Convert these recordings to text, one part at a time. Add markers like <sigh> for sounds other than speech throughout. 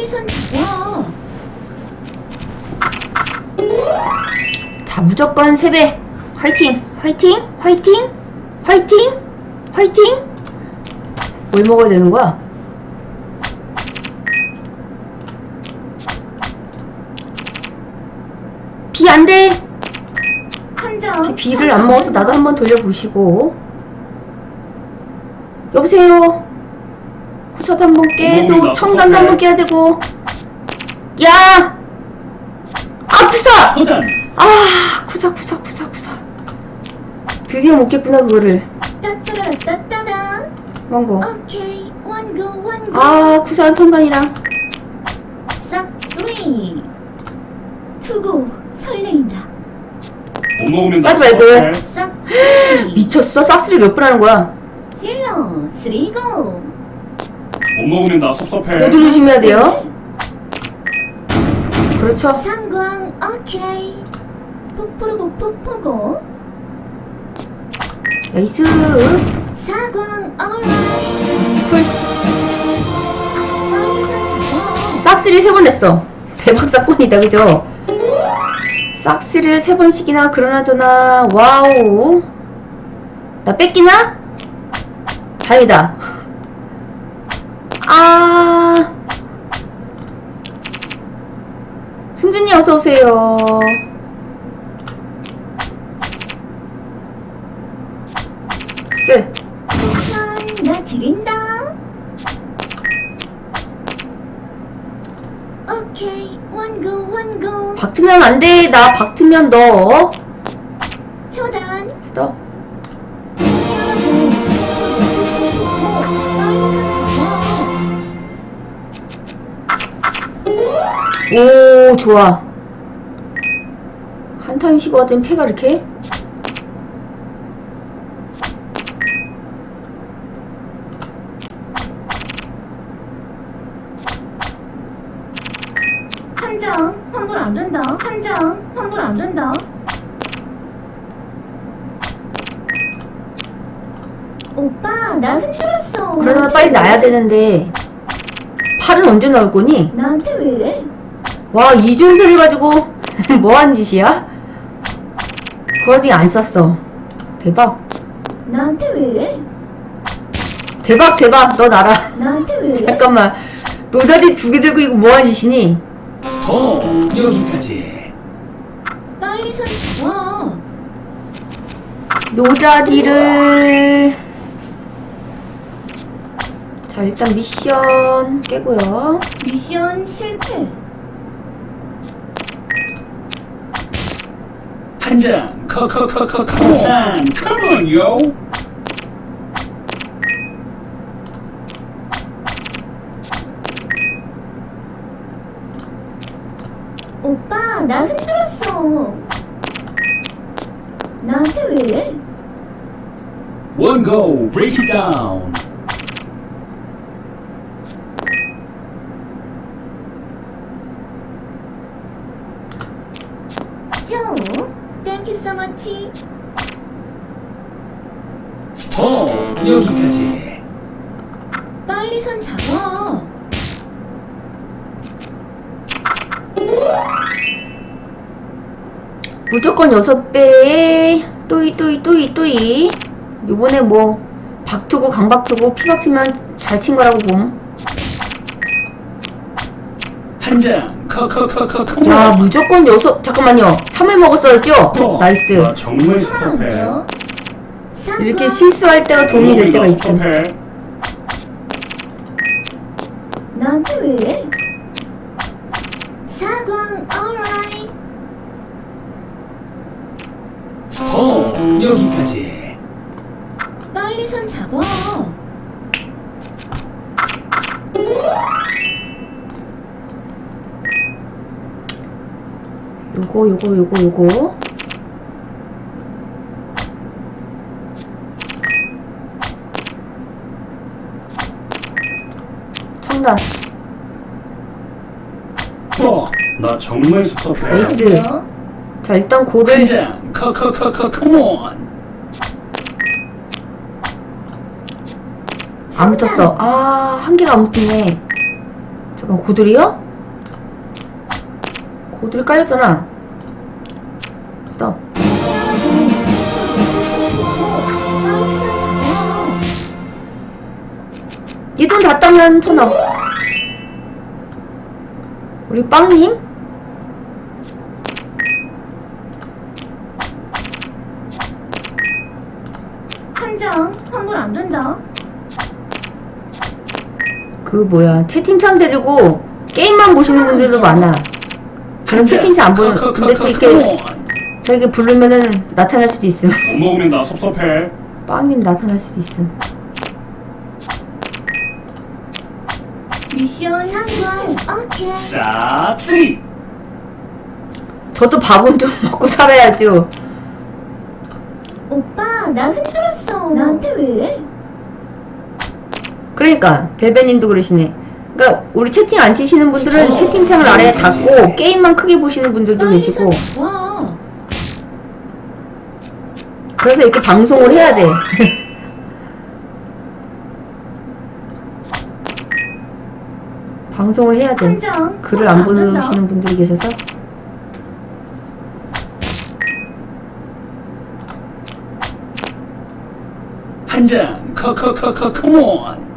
빨리 손 잡아. 자, 무조건 3배. 화이팅! 화이팅! 화이팅! 화이팅! 화이팅! 뭘 먹어야 되는 거야? 비 안 돼! 한정. 제 비를 안 먹어서 나도 한번 돌려보시고. 여보세요? 구석 한번 깨도 청단도 한번 깨야 되고. 야! 아! 처단 아, 구사, 구사, 구사, 구사. 드디어 먹겠구나, 그거를. 따따라 따따다. 뭔거. 오케이. 원고 원고. 아, 구사한 청단이랑. 싹 쓰리. 투고 설레인다. 못 먹으면 싸지 나 말고. <gasps> 미쳤어? 싹스를 몇번 하는 거야? 질러 쓰리고. 못 먹으면 나 섭섭해 모두 조심해야 돼요. 그렇죠. 상광 오케이. 푸푸르 푸푸고. 나이스. 사광 alright. 쿨. 싹스를 세 번 냈어. 대박 사건이다, 그죠? 싹스를 세 번씩이나 그러나저나, 와우. 나 뺏기나? 다행이다. 아. 승준이 어서오세요. 쓰. 나 지린다. 오케이, 원고 원고. 박트면 안 돼. 나 박트면 너. 오, 좋아. 한타임 쉬고 왔더니 패가 이렇게? 한정 환불 안 된다. 한정 환불 안 된다. 오빠 나 흔들었어. 그러나 빨리 나야 되는데. 팔은 언제 나올 거니? 나한테 왜 이래? 와, 이중별 해가지고, <laughs> 뭐 하는 짓이야? 그 와중에 안 쐈어. 대박. 나한테 왜 이래? 대박, 대박. 너 나라. 나한테 왜 이래? 잠깐만. 노다지 두개 들고 이거 뭐 하는 짓이니? 스톱 여기까지 빨리 손 잡아. 노다지를. 자, 일단 미션 깨고요. 미션 실패. 한장. 커커커커 컴온 컴온 요 오빠 나 흔들었어. 나한테 왜 이래? 원고 break it down 무조건 여섯 배에 또이 또이 또이 또이. 요번에 뭐 박투구 강박투구 피박치면 잘 친 거라고 봄. 한장 커커커커 야 무조건 여섯 잠깐만요. 3을 먹었어야죠? 나이스. 나 정말 섭섭해. 이렇게 실수할 때가 도움이 될 때가 나 있어. 나한테 왜 이래? 사광 alright. 스톱 여기까지 빨리 손 잡아. 요거 요거 요거 요거. 청단. 어, 나 정말 섭섭해 나이스. 자 일단 고를 한장 커커커커 컴온 안 붙었어. 아, 한 개가 안 붙네. 잠깐 고들이요? 고들 깔렸잖아 스톱 이돈 다 따면 천억 우리 빵님? 한장 환불 안 된다. 그 뭐야 채팅창 데리고 게임만 보시는 분들도 많아 저는 채팅창 안 보는 근데 또 이렇게. 저에게 부르면은 나타날 수도 있음 못 먹으면 나 섭섭해. 빵님 나타날 수도 있음 미션 성공. 오케이. 싸쓰리. 저도 밥은 좀 먹고 살아야죠 오빠 나 흔들었어. 나한테 왜 이래? 그러니까 베베님도 그러시네 그러니까 우리 채팅 안 치시는 분들은 어, 채팅창을 아래에. 닫고 게임만 크게 보시는 분들도 계시고 와. 그래서 이렇게 방송을 해야 돼 <laughs> 방송을 해야 돼 한장 글을 안 보시는 분들이 계셔서 한 잔. 커커커커 컴온.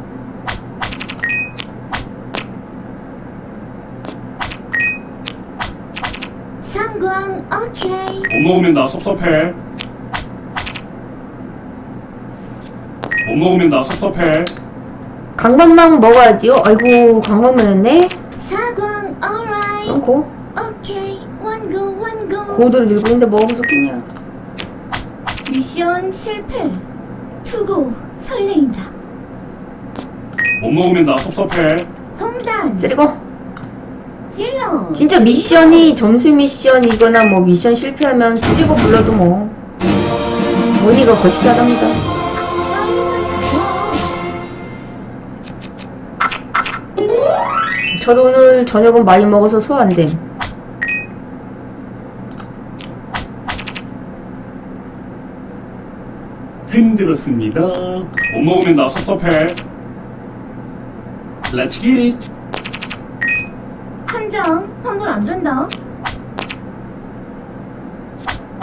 성공. 오케이. 못 먹으면 나 섭섭해. 못 먹으면 나 섭섭해. 강반만 먹어야지요 아이고 강반만 했네 사광. alright. 그럼 고 오케이. 원고 원고. 고도를 들고 있는데 뭐가 좋겠냐 미션 실패. 투고 설레인다. 못 먹으면 나 섭섭해. 홍단. 쓰리고 찔러. 진짜 미션이 점수 미션이거나 뭐 미션 실패하면 쓰리고 불러도 뭐 원이가 거시기하답니다 저도 오늘 저녁은 많이 먹어서 소화 안됨 흔들었습니다. 못 먹으면 나 섭섭해. Let's get it. 한 장 환불 안 된다.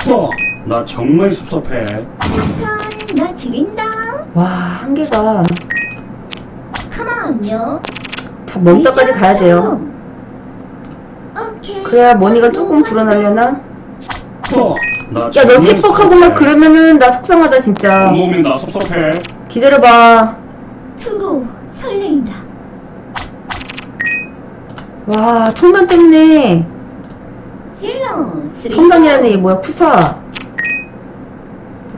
어, 나 정말 섭섭해. 선, 나 지린다. 와 한계가 컴온요. 자 먼저까지 가야 돼요 오케이. 그래야 머니가 조금 불어나려나 어, 나 야너 틱톡하고 막. 그러면은 나 속상하다 진짜 못 먹으면 나 섭섭해. 기다려봐 투고 설레인다. 와 청단 때문에 찔러. 쓰리. 청단이라는 애 뭐야 쿠사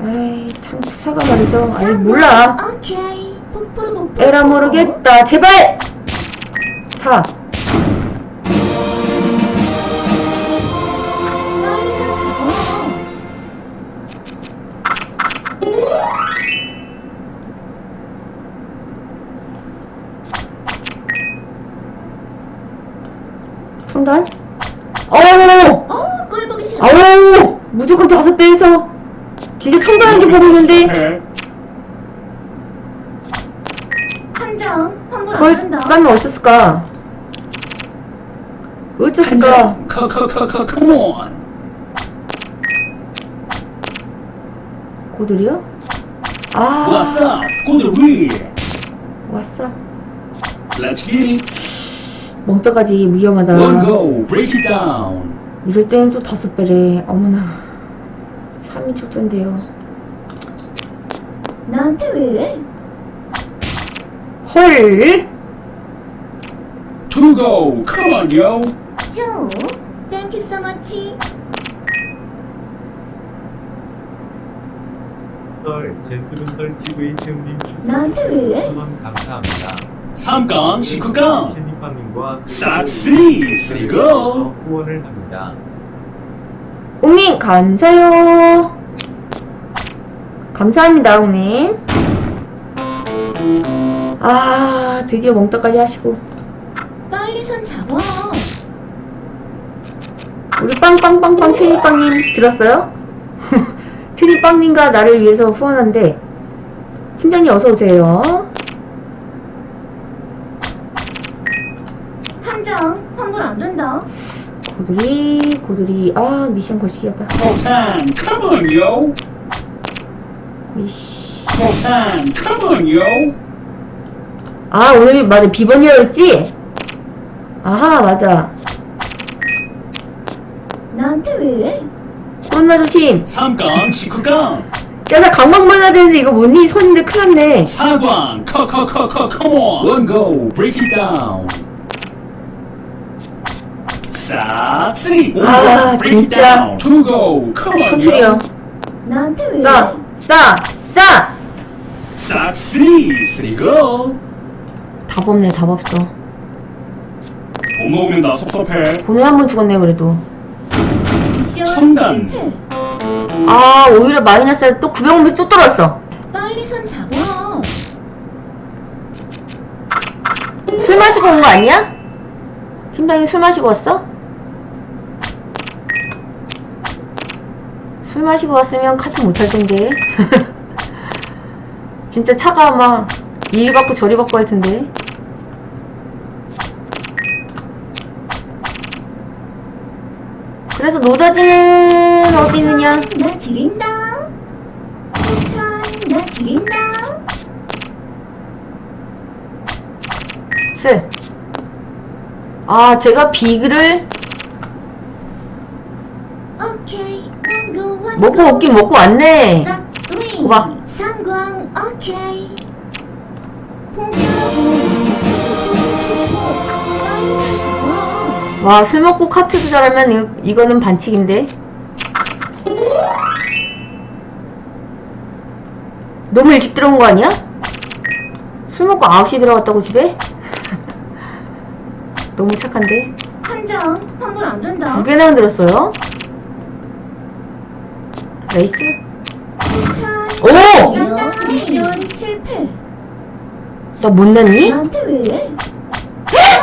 에이 참 쿠사가 말이죠 아이 몰라 오케이. 에라 모르겠다 제발 4 청단 어우 어, 꼴 보기 싫어. 아우 무조건 다섯 배에서 진짜 청단한 게 있는데 섭섭해. 한장 환불 안 거의 된다. 싸면 어땠을까 한 어쨌을까 잔. 커커커커 컴온. 고들이요? 아 왔어. 고들리. 왔어 Let's get it. 먹다까지 위험하다 One go. Break it down. 이럴 때는 또 다섯 배래 어머나 3인 척전데요 나한테 왜 이래? 헐 Two go. Come on, yo. 조. 땡큐 so much. 설 젠틀은설 TV 세훈님 나한테 왜 이래? 감사합니다. 3강, 19강. 채니빵님과 싹쓰리. 쓰리 go. 후원을 합니다. 옹님 감사요 감사합니다 옹님 아 드디어 멍따까지 하시고 빨리 손 잡아. 우리 빵빵빵빵 트니빵님 들었어요? <laughs> 트니빵님과 나를 위해서 후원한데 팀장님 어서 오세요 한장 환불 안 된다. 고들이 고들이 아 미션 거시기하다 Potan, come on, yo. 미션 Potan, come on, yo. 아 오늘 맞아 비번이라고 했지? 아하 맞아 나한테 왜 이래? 코로나 조심 3강, 19강. 야나 강박만 해야 되는데 이거 뭐니 손인데 큰일 났네 4강, cut, cut, cut, cut, come on. One go, break it down. 4, 3, 1 아, go, break it 진짜. down. Two go, come on, 천출이요. 나한테 왜 싸! 싸! 싸! 4, 3, 3 go. 답 없네 답 없어 못 먹으면 나 섭섭해. 오늘 한 번 죽었네 그래도 미션 첨단. 실패. 아 오히려 마이너스 또 900원 또 떨어졌어 빨리 손 잡아. 술 마시고 온 거 아니야? 팀장님 술 마시고 왔어? 술 마시고 왔으면 카트 못할 텐데 <laughs> 진짜 차가 막 이리 받고 저리 받고 할 텐데 그래서 노다지는 어디 있느냐? 나 지린다. 나 지린다. 슬. 아, 제가 비글을 오케이. 원고 원고. 먹고 없긴 먹고 왔네. 고마. 상광 오케이. 와, 술 먹고 카트도 잘하면 이, 이거는 반칙인데. 너무 일찍 들어온 거 아니야? 술 먹고 9시 들어갔다고 집에? <laughs> 너무 착한데? 한장 환불 안 된다. 두 개나 흔들었어요? 레이스? 오! 오! 미션 실패. 나못 났니? 나한테 왜 이래?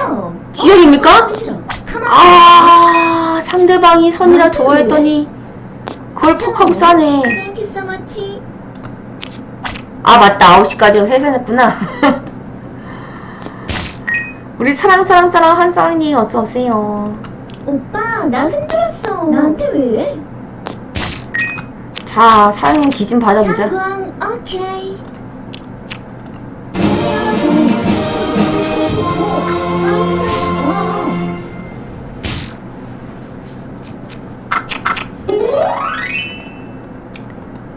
어, 싫어. 가만. 아, 상대방이 선이라 좋아했더니 그걸 퍽 하고 싸네. Thank you so much. 아, 맞다. 9시까지 세산했구나. <laughs> 우리 사랑, 사랑, 사랑, 한사랑님 어서 오세요. 오빠 나 흔들었어. 나한테 왜 이래? 자, 사랑님 기진 받아보자. 사광 오케이.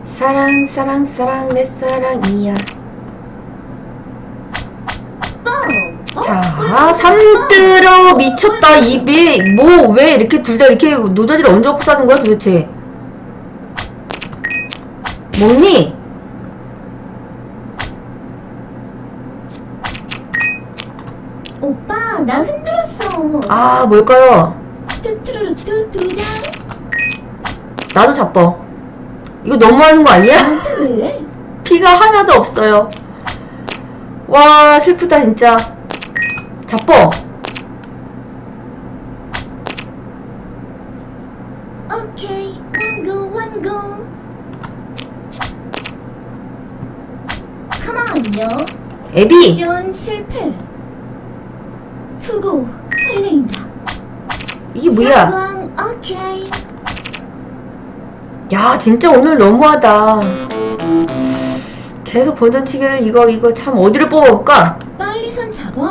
사랑, 사랑, 사랑, 내 사랑이야. 자, 삼들어 미쳤다, 입이. 뭐, 왜 이렇게 둘 다 이렇게 노다지를 얹어 갖고 싸는 거야, 도대체? 뭐니? 오빠 나 흔들었어. 아, 뭘까요? 뚜뚜루루 뚜뚜장. 나도 자뻑. 이거 너무하는 거 아니야? 나한테 왜 이래? 피가 하나도 없어요. 와, 슬프다, 진짜. 자뻑. 오케이 원고 원고. 가만요. 애비. 미션 실패. 투고 설레인다. 이게 뭐야? 사광 오케이. 야, 진짜 오늘 너무하다. 계속 본전치기를 이거, 이거 참 어디를 뽑아볼까? 빨리 손 잡아.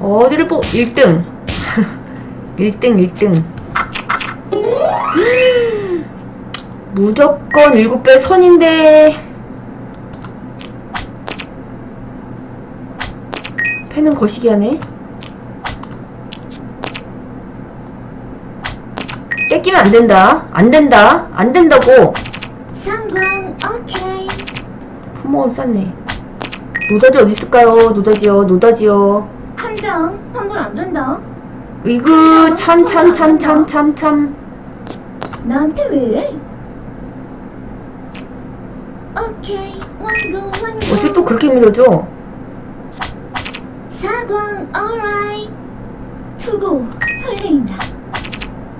어디를 뽑, 1등. 1등, 1등. 무조건 7배 선인데. 패는 거시기 하네. 뺏기면 안 된다. 안 된다. 안 된다고. 상광 오케이. 품목은 쌌네. 노다지 어디 있을까요? 노다지요, 노다지요. 한장 환불 안 된다. 이그 참 참 참 참 참 참. 나한테 왜 이래? 오케이 원고 원고. 어떻게 또 그렇게 밀어줘? 사광 alright. 투고 설레인다.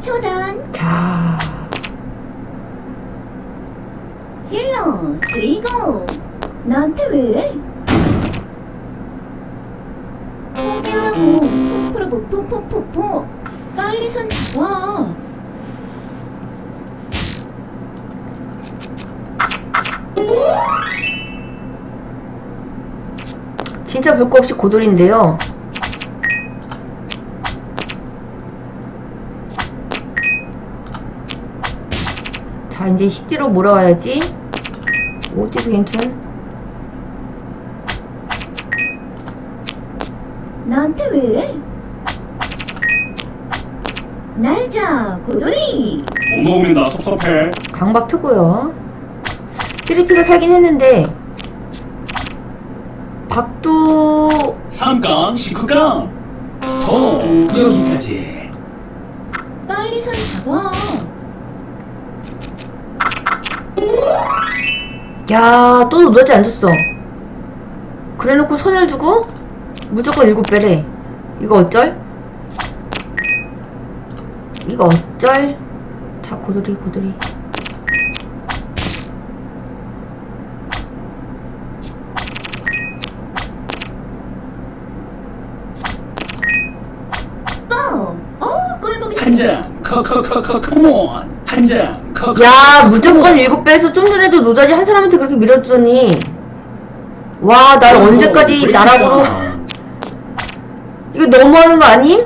초단 자, 질러 쓰이고. 나한테 왜 이래? 포기하고 포포포포포 빨리 손 잡아 진짜 별거 없이 고돌인데요. 자, 이제 10뒤로 몰아와야지. 어디도 괜찮? 나한테 왜 이래? 날자 고돌이 못 먹으면 나 섭섭해. 강박 트고요. 3P가 살긴 했는데, 박두, 3강, 19강. 더 여기까지. 빨리 손 잡아 야, 또 노다지 안 줬어. 그래 놓고 선을 두고, 무조건 7배래. 이거 어쩔? 이거 어쩔? 자, 고돌이, 고돌이. 뻥! 어 꼴보기 한 컴온. 한 장, 커커. 야, 무조건 7배에서 좀 전에도 노다지 한 사람한테 그렇게 밀어주더니. 와, 날 언제까지 나락으로. 이거 너무하는 거 아님?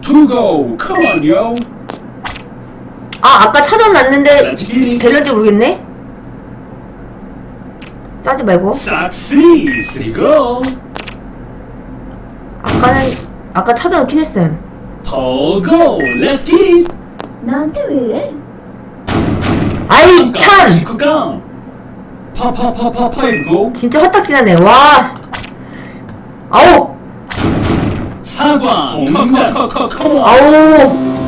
두고, 컴온, 요. 아, 아까 찾아놨는데. 될런지 모르겠네? 짜지 말고. 싹쓰리, 쓰리고. 아까는, 아까 찾아놓긴 했음. 더고, 렛츠기. 나한테 왜 이래? 아이, 참! 19강. 파파파파 파이고. 진짜 화딱지나네. 와. 아우! 사과, 커커커커, 컴온. 아우!